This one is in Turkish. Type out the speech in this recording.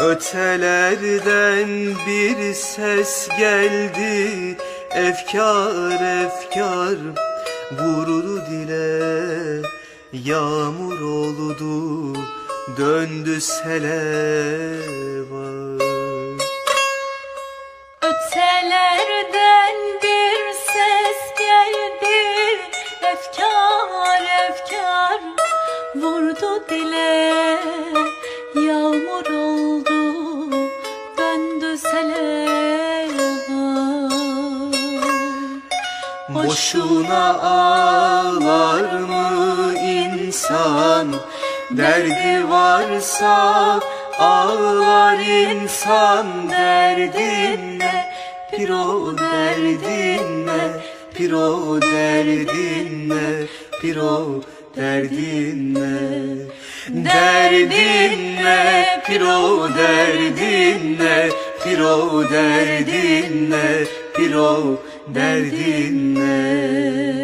Ötelerden bir ses geldi. Efkar efkar vurdu dile. Yağmur oldu döndü sele Ötelerden bir ses geldi. Efkar efkar vurdu dile Boşuna ağlar mı insan? Derdi varsa ağlar insan. Derdin ne? Piro derdin ne? Piro derdin ne? Piro derdin ne? Derdin ne? Piro derdin ne Piro derdin ne Piro derdin ne